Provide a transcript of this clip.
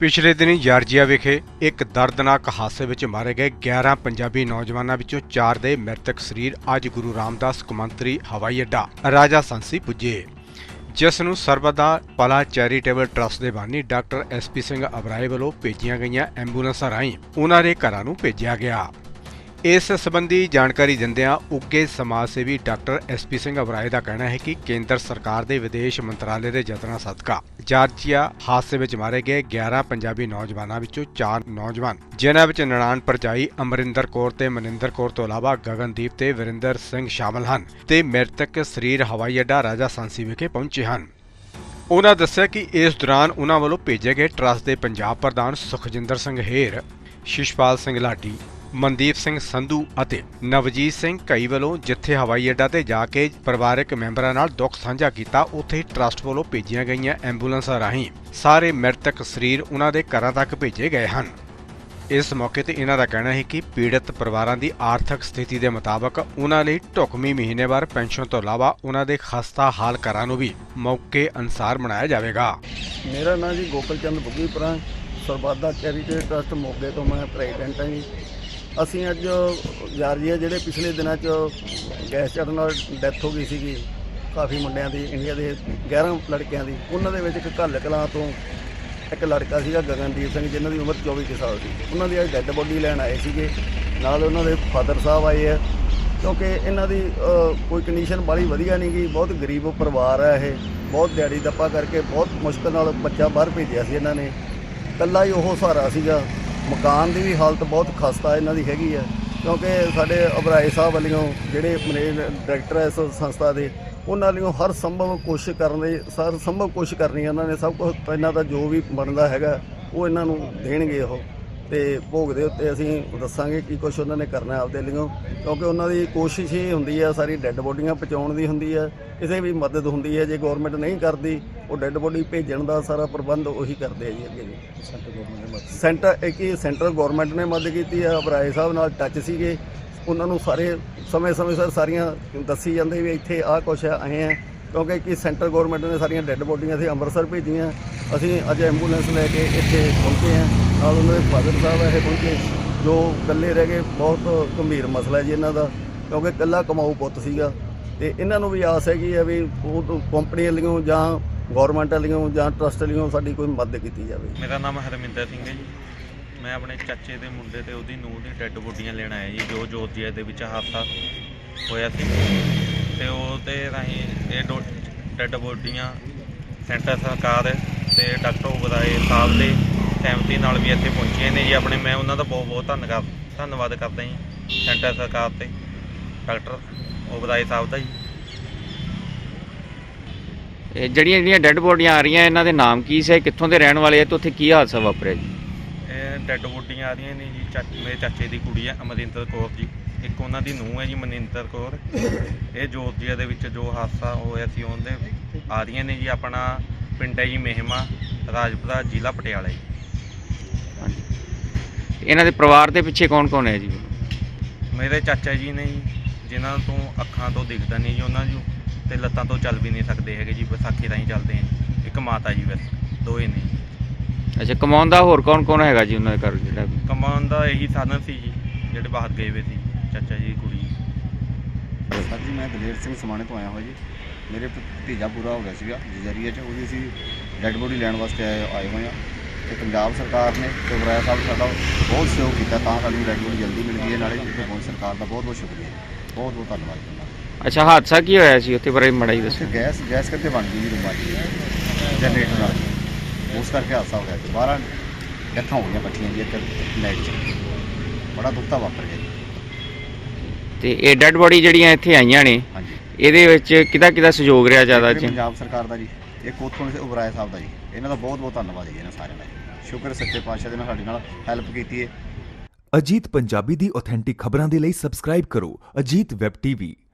ਪਿਛਲੇ ਦਿਨੀ ਜਾਰਜੀਆ ਵਿਖੇ ਇੱਕ ਦਰਦਨਾਕ ਹਾਦਸੇ ਵਿੱਚ ਮਾਰੇ ਗਏ 11 ਪੰਜਾਬੀ ਨੌਜਵਾਨਾਂ ਵਿੱਚੋਂ 4 ਦੇ ਮ੍ਰਿਤਕ ਸਰੀਰ ਅੱਜ ਗੁਰੂ ਰਾਮਦਾਸ ਕੌਮਾਂਤਰੀ ਹਵਾਈ ਅੱਡਾ, ਰਾਜਾ ਸੰਸੀ ਪੁੱਜੇ। ਜਿਸ ਨੂੰ ਸਰਬਦਾ ਪਲਾ ਚੈਰੀਟੇਬਲ ਟਰਸਟ ਦੇ ਬਾਨੀ ਡਾਕਟਰ ਐਸਪੀ ਸਿੰਘ ਅਬਰਾਏ ਵੱਲੋਂ ਭੇਜੀਆਂ ਗਈਆਂ ਐਂਬੂਲੈਂਸਾਂ ਰਾਹੀਂ ਉਹਨਾਂ ਦੇ ਘਰਾਂ ਨੂੰ ਭੇਜਿਆ ਗਿਆ। ਇਸ ਸੰਬੰਧੀ ਜਾਣਕਾਰੀ ਦਿੰਦਿਆਂ ਉੱਗੇ ਸਮਾਜ ਸੇਵੀ ਡਾਕਟਰ ਐਸਪੀ ਸਿੰਘ ਅਬਰਾਏ ਦਾ ਕਹਿਣਾ ਹੈ ਕਿ ਕੇਂਦਰ ਸਰਕਾਰ ਦੇ ਵਿਦੇਸ਼ ਮੰਤਰਾਲੇ ਦੇ ਯਤਨਾਂ ਸਦਕਾ ਜਾਰਜੀਆ ਹਾਦਸੇ ਵਿੱਚ ਮਾਰੇ ਗਏ 11 ਪੰਜਾਬੀ ਨੌਜਵਾਨਾਂ ਵਿੱਚੋਂ 4 ਨੌਜਵਾਨ, ਜਿਨ੍ਹਾਂ ਵਿੱਚ ਨਨਾਨ ਪਰਜਾਈ ਅਮਰਿੰਦਰ ਕੌਰ ਤੇ ਮਨਿੰਦਰ ਕੌਰ ਤੋਂ ਇਲਾਵਾ ਗਗਨਦੀਪ ਤੇ ਵਰਿੰਦਰ ਸਿੰਘ ਸ਼ਾਮਲ ਹਨ ਤੇ ਮ੍ਰਿਤਕ ਸਰੀਰ ਹਵਾਈ ਅੱਡਾ ਰਾਜਾ ਸਾਂਸੀ ਵਿਖੇ ਪਹੁੰਚੇ ਹਨ। ਉਹਨਾਂ ਦੱਸਿਆ ਕਿ ਇਸ ਦੌਰਾਨ ਉਹਨਾਂ ਵੱਲੋਂ ਭੇਜੇ ਗਏ ਟਰੱਸਟ ਦੇ ਪੰਜਾਬ ਪ੍ਰਧਾਨ ਸੁਖਜਿੰਦਰ ਸਿੰਘ ਹੇਰ, ਸ਼ਿਸ਼ਪਾਲ ਸਿੰਘ ਲਾਡੀ ਮਨਦੀਪ ਸਿੰਘ ਸੰਧੂ ਅਤੇ ਨਵਜੀਤ ਸਿੰਘ ਘਈ ਵੱਲੋਂ ਜਿੱਥੇ ਹਵਾਈ ਅੱਡਾ ਤੇ ਜਾ ਕੇ ਪਰਿਵਾਰਕ ਮੈਂਬਰਾਂ ਨਾਲ ਦੁੱਖ ਸਾਂਝਾ ਕੀਤਾ, ਉੱਥੇ ਹੀ ਵੱਲੋਂ ਭੇਜੀਆਂ ਗਈਆਂ ਐਂਬੂਲੈਂਸਾਂ ਰਾਹੀਂ ਸਾਰੇ ਮ੍ਰਿਤਕ ਸਰੀਰ ਉਹਨਾਂ ਦੇ ਘਰਾਂ ਤੱਕ ਭੇਜੇ ਗਏ ਹਨ। ਇਸ ਮੌਕੇ ਤੇ ਇਹਨਾਂ ਦਾ ਕਹਿਣਾ ਹੈ ਕਿ ਪੀੜਤ ਪਰਿਵਾਰਾਂ ਦੀ ਆਰਥਿਕ ਸਥਿਤੀ ਦੇ ਮੁਤਾਬਕ ਉਹਨਾਂ ਲਈ ਢੁਕਵੀਂ ਮਹੀਨੇਵਾਰ ਪੈਨਸ਼ਨ ਤੋਂ ਇਲਾਵਾ ਉਹਨਾਂ ਦੇ ਖਸਤਾ ਹਾਲ ਘਰਾਂ ਨੂੰ ਵੀ ਮੌਕੇ ਅਨਸਾਰ ਬਣਾਇਆ ਜਾਵੇਗਾ। ਮੇਰਾ ਨਾਮ ਜੀ ਗੋਕਲ ਚੰਦ ਬੁੱਗੀਪੁਰਾ ਸਰਬਾਦਾ ਚੈਰੀਟੇਬਲ ਟਰਸਟ ਮੋਗੇ ਤੋਂ ਮੈਂ ਪ੍ਰੈਜ਼ੀਡੈਂਟ ਹਾਂ ਜੀ। ਅਸੀਂ ਅੱਜ ਜਾਰਜੀਆ ਜਿਹੜੇ ਪਿਛਲੇ ਦਿਨਾਂ 'ਚ ਗੈਸ ਚੜਨ ਨਾਲ ਡੈਥ ਹੋ ਗਈ ਸੀਗੀ, ਕਾਫੀ ਮੁੰਡਿਆਂ ਦੀ, ਇੰਡੀਆ ਦੇ 11 ਲੜਕਿਆਂ ਦੀ। ਉਹਨਾਂ ਦੇ ਵਿੱਚ ਇੱਕ ਘੱਲ ਕਲਾਂ ਤੋਂ ਇੱਕ ਲੜਕਾ ਸੀਗਾ ਗਗਨਦੀਪ ਸਿੰਘ, ਜਿਨ੍ਹਾਂ ਦੀ ਉਮਰ 24 ਕੁ ਸਾਲ ਸੀ। ਉਹਨਾਂ ਦੀ ਅੱਜ ਡੈੱਡ ਬੋਡੀ ਲੈਣ ਆਏ ਸੀਗੇ। ਨਾਲ ਉਹਨਾਂ ਦੇ ਫਾਦਰ ਸਾਹਿਬ ਆਏ ਆ। ਕਿਉਂਕਿ ਇਹਨਾਂ ਦੀ ਕੋਈ ਕੰਡੀਸ਼ਨ ਬਾਲੀ ਵਧੀਆ ਨਹੀਂ ਗਈ। ਬਹੁਤ ਗਰੀਬ ਪਰਿਵਾਰ ਹੈ ਇਹ। ਬਹੁਤ ਦਿਹਾੜੀ ਦੱਪਾ ਕਰਕੇ ਬਹੁਤ ਮੁਸ਼ਕਲ ਨਾਲ ਬੱਚਾ ਬਾਹਰ ਭੇਜਿਆ ਸੀ ਇਹਨਾਂ ਨੇ। ਇਕੱਲਾ ਹੀ ਉਹ ਸਹਾਰਾ ਸੀਗਾ। ਮਕਾਨ ਦੀ ਵੀ ਹਾਲਤ ਬਹੁਤ ਖਸਤਾ ਇਹਨਾਂ ਦੀ ਹੈਗੀ ਹੈ। ਕਿਉਂਕਿ ਸਾਡੇ ਅਬਰਾਏ ਸਾਹਿਬ ਵੱਲੋਂ ਜਿਹੜੇ ਮੈਨੇਜ ਡਾਇਰੈਕਟਰ ਹੈ, ਇਸ ਸੰਸਥਾ ਦੇ, ਉਹਨਾਂ ਵੱਲੋਂ ਹਰ ਸੰਭਵ ਕੋਸ਼ਿਸ਼ ਕਰਨ ਦੇ ਸਰ ਸੰਭਵ ਕੋਸ਼ਿਸ਼ ਕਰਨੀ ਹੈ ਉਹਨਾਂ ਨੇ। ਸਭ ਕੁਝ ਇਹਨਾਂ ਦਾ ਜੋ ਵੀ ਬਣਦਾ ਹੈਗਾ, ਉਹ ਇਹਨਾਂ ਨੂੰ ਦੇਣਗੇ ਉਹ। ਤੇ ਭੋਗ ਦੇ ਉੱਤੇ ਅਸੀਂ ਦੱਸਾਂਗੇ ਕੀ ਕੁਝ ਉਹਨਾਂ ਨੇ ਕਰਨਾ ਆਪਦੇ ਲਈਓ ਕਿਉਂਕਿ ਉਹਨਾਂ ਦੀ ਕੋਸ਼ਿਸ਼ ਹੀ ਹੁੰਦੀ ਹੈ, ਸਾਰੀ ਡੈੱਡ ਬੋਡੀਆਂ ਪਹੁੰਚਾਉਣ ਦੀ ਹੁੰਦੀ ਹੈ। ਕਿਸੇ ਵੀ ਮਦਦ ਹੁੰਦੀ ਹੈ, ਜੇ ਗਵਰਨਮੈਂਟ ਨਹੀਂ ਕਰਦੀ ਉਹ ਡੈੱਡ ਬੋਡੀ ਭੇਜਣ ਦਾ ਸਾਰਾ ਪ੍ਰਬੰਧ ਉਹੀ ਕਰਦੇ ਆ ਜੀ ਅੱਗੇ ਜੀ ਸੈਂਟਰ ਗਵਰਨਮੈਂਟ ਨੇ ਮਦਦ ਸੈਂਟਰ ਇੱਕ ਹੀ ਸੈਂਟਰ ਗਵਰਨਮੈਂਟ ਨੇ ਮਦਦ ਕੀਤੀ ਹੈ ਅਬਰਾਏ ਸਾਹਿਬ ਨਾਲ ਟੱਚ ਸੀਗੇ। ਉਹਨਾਂ ਨੂੰ ਸਾਰੇ ਸਮੇਂ ਸਮੇਂ ਸਿਰ ਸਾਰੀਆਂ ਦੱਸੀ ਜਾਂਦੇ ਵੀ ਇੱਥੇ ਆਹ ਕੁਛ ਹੈ ਆਏ ਆ। ਕਿਉਂਕਿ ਕਿ ਸੈਂਟਰ ਗਵਰਨਮੈਂਟ ਨੇ ਸਾਰੀਆਂ ਡੈੱਡ ਬੋਡੀਆਂ ਅਸੀਂ ਅੰਮ੍ਰਿਤਸਰ ਭੇਜੀਆਂ। ਅਸੀਂ ਅੱਜ ਐਂਬੂਲੈਂਸ ਲੈ ਕੇ ਇੱਥੇ ਪਹੁੰਚੇ ਹਾਂ ਨਾਲ ਉਹਨਾਂ ਦੇ ਫਾਦਰ ਸਾਹਿਬ ਇਹ ਪਹੁੰਚੇ। ਜੋ ਇਕੱਲੇ ਰਹਿ ਗਏ ਬਹੁਤ ਗੰਭੀਰ ਮਸਲਾ ਜੀ ਇਹਨਾਂ ਦਾ। ਕਿਉਂਕਿ ਇਕੱਲਾ ਕਮਾਊ ਪੁੱਤ ਸੀਗਾ। ਤੇ ਇਹਨਾਂ ਨੂੰ ਵੀ ਆਸ ਹੈਗੀ ਹੈ ਵੀ ਉਹ ਕੰਪਨੀ ਵੱਲੋਂ ਜਾਂ ਗਵਰਨਮੈਂਟ ਵੱਲੋਂ ਜਾਂ ਟਰਸਟ ਵੱਲੋਂ ਸਾਡੀ ਕੋਈ ਮਦਦ ਕੀਤੀ ਜਾਵੇ। ਮੇਰਾ ਨਾਮ ਹਰਮਿੰਦਰ ਸਿੰਘ ਹੈ ਜੀ। ਮੈਂ ਆਪਣੇ ਚਾਚੇ ਦੇ ਮੁੰਡੇ ਤੇ ਉਹਦੀ ਨੂੰਹ ਦੀ ਡੈੱਡ ਬੋਡੀਆਂ ਲੈਣ ਆਇਆ ਜੀ, ਜੋ ਜੋਤਜੀਆ ਦੇ ਵਿੱਚ ਹਾਦਸਾ ਹੋਇਆ ਸੀ। ਤੇ ਉਹ ਤੇ ਰਾਹੀਂ ਇਹ ਡੈੱਡ ਬੋਡੀਆਂ ਸੈਂਟਰ ਸਰਕਾਰ ਤੇ ਡਾਕਟਰ ਉਬਰਾਏ ਸਾਹਿਬ ਦੇ ਸਹਿਮਤੀ ਨਾਲ ਵੀ ਇੱਥੇ ਪਹੁੰਚੀਆਂ ਨੇ ਜੀ। ਆਪਣੇ ਮੈਂ ਉਹਨਾਂ ਦਾ ਬਹੁਤ ਬਹੁਤ ਧੰਨਵਾਦ ਧੰਨਵਾਦ ਕਰਦਾ ਜੀ ਸੈਂਟਰ ਸਰਕਾਰ ਤੇ, ਡਾਕਟਰ ਉਬਰਾਏ ਸਾਹਿਬ ਦਾ ਜੀ। ਇਹ ਜਿਹੜੀਆਂ ਜਿਹੜੀਆਂ ਡੈੱਡ ਬੋਡੀਆਂ ਆ ਰਹੀਆਂ ਇਹਨਾਂ ਦੇ ਨਾਮ ਕੀ ਸੀ? ਕਿੱਥੋਂ ਦੇ ਰਹਿਣ ਵਾਲੇ ਆ ਤੇ ਉੱਥੇ ਕੀ ਹਾਦਸਾ ਵਾਪਰਿਆ ਜੀ? ਇਹ ਡੈੱਡ ਬੋਡੀਆਂ ਆ ਰਹੀਆਂ ਨੇ ਜੀ ਚਾਚੇ ਮੇਰੇ ਚਾਚੇ ਦੀ ਕੁੜੀ ਹੈ ਅਮਰਿੰਦਰ ਕੌਰ ਜੀ। ਇੱਕ ਉਹਨਾਂ ਦੀ ਨੂੰਹ ਹੈ ਜੀ ਮਨਿੰਦਰ ਕੌਰ। ਇਹ ਜੋਤਜੀਆ ਦੇ ਵਿੱਚ ਜੋ ਹਾਦਸਾ ਹੋਇਆ ਸੀ ਉਹਦੇ ਆ ਰਹੀਆਂ ਨੇ ਜੀ ਆਪਣਾ ਪਿੰਡ ਹੈ ਜੀ ਮਹਿਮਾ ਰਾਜਪੁਰਾ ਜ਼ਿਲ੍ਹਾ ਪਟਿਆਲਾ ਜੀ। ਹਾਂਜੀ। ਇਹਨਾਂ ਦੇ ਪਰਿਵਾਰ ਦੇ ਪਿੱਛੇ ਕੌਣ ਕੌਣ ਹੈ ਜੀ? ਮੇਰੇ ਚਾਚਾ ਜੀ ਨੇ ਜੀ ਜਿਨ੍ਹਾਂ ਤੋਂ ਅੱਖਾਂ ਤੋਂ ਦਿਖਦਾ ਨਹੀਂ ਜੀ ਉਹਨਾਂ ਨੂੰ। ਤੇ ਲੱਤਾਂ ਤੋਂ ਚੱਲ ਵੀ ਨਹੀਂ ਸਕਦੇ ਹੈਗੇ ਜੀ ਵਿਸਾਖੀ ਰਾਹੀਂ ਚੱਲਦੇ ਆ ਜੀ। ਇੱਕ ਮਾਤਾ ਜੀ ਬਸ ਦੋਏ ਨੇ ਅੱਛਾ ਕਮਾਉਣ ਦਾ ਹੋਰ ਕੌਣ ਕੌਣ ਹੈਗਾ ਜੀ ਉਹਨਾਂ ਦੇ ਘਰ ਜਿਹੜਾ? ਕਮਾਉਣ ਦਾ ਇਹੀ ਸਾਧਨ ਸੀ ਜੀ ਜਿਹੜੇ ਬਾਹਰ ਗਏ ਹੋਏ ਸੀ ਚਾਚਾ ਜੀ ਦੀ ਕੁੜੀ। ਸਰ ਜੀ ਮੈਂ ਦਲੇਰ ਸਿੰਘ ਸਮਾਣੇ ਤੋਂ ਆਇਆ ਹੋਇਆ ਜੀ। ਮੇਰੇ ਭਤੀਜਾ ਪੂਰਾ ਹੋ ਗਿਆ ਸੀਗਾ ਜਜਰੀਆ 'ਚ। ਉਹਦੀ ਅਸੀਂ ਡੈੱਡ ਬੋਡੀ ਲੈਣ ਵਾਸਤੇ ਆਏ ਆਏ ਹੋਏ ਹਾਂ ਤੇ ਪੰਜਾਬ ਸਰਕਾਰ ਨੇ ਤੇ ਬਰਾਇਆ ਸਾਹਿਬ ਸਾਡਾ ਬਹੁਤ ਸਹਿਯੋਗ ਕੀਤਾ ਤਾਂ ਸਾਡੀ ਡੈੱਡ ਬੋਡੀ ਜਲਦੀ ਮਿਲ ਗਈ ਹੈ। ਨਾਲੇ ਬਹੁਤ ਸਰਕਾਰ ਦਾ ਬਹੁਤ ਬਹੁਤ ਸ਼ੁਕਰੀਆ। ਬਹੁਤ ਬਹੁਤ ਧੰਨਵਾਦ ਕਰਦਾ ਅੱਛਾ ਹਾਦਸਾ ਕੀ ਹੋਇਆ ਸੀ? ਉੱਥੇ ਬਾਰੇ ਮੜਾ ਹੀ ਦੱਸੋ। ਗੈਸ ਗੈਸ ਕਿੱਥੇ ਬਣ ਗਈ ਜੀ ਰੂਮਾਂ 'ਚ ਜਨਰੇਟਰ ਨਾਲ। ਉਸ ਕਰਕੇ ਹਾਦਸਾ ਹੋ ਗਿਆ। 12 ਡੈਥਾਂ ਹੋ ਗਈਆਂ ਇਕੱਠੀਆਂ ਜੀ ਇੱਥੇ ਨਾਈਟ 'ਚ। ਬੜਾ ਦੁੱਖ ਤਾਂ ਵਾਪਰ ਗਿਆ ਤੇ ਇਹ ਡੈੱਡ ਬੋਡੀ ਜਿਹੜੀਆਂ ਇੱਥੇ ਆਈਆਂ ਨੇ ਹਾਂਜੀ। ਇਹਦੇ ਵਿੱਚ ਕਿਹਦਾ ਕਿਹਦਾ ਸਹਿਯੋਗ ਰਿਹਾ ਜ਼ਿਆਦਾ ਜੀ? ਪੰਜਾਬ ਸਰਕਾਰ ਦਾ ਜੀ। ਇੱਕ ਉੱਥੋਂ ਦੇ ਉਬਰਾਏ ਸਾਹਿਬ ਦਾ ਜੀ। ਇਹਨਾਂ ਦਾ ਬਹੁਤ ਬਹੁਤ ਧੰਨਵਾਦ ਜੀ ਇਹਨਾਂ ਸਾਰਿਆਂ ਦਾ। ਸ਼ੁਕਰ ਸੱਚੇ ਪਾਤਸ਼ਾਹ ਦੇ ਨਾਲ ਸਾਡੀ ਨਾਲ ਹੈਲਪ ਕੀਤੀ ਹੈ। ਅਜੀਤ ਪੰਜਾਬੀ ਦੀ ਆਥੈਂਟਿਕ ਖਬਰਾਂ ਦੇ ਲਈ ਸਬਸਕ੍ਰਾਈਬ ਕਰੋ। Ajit web TV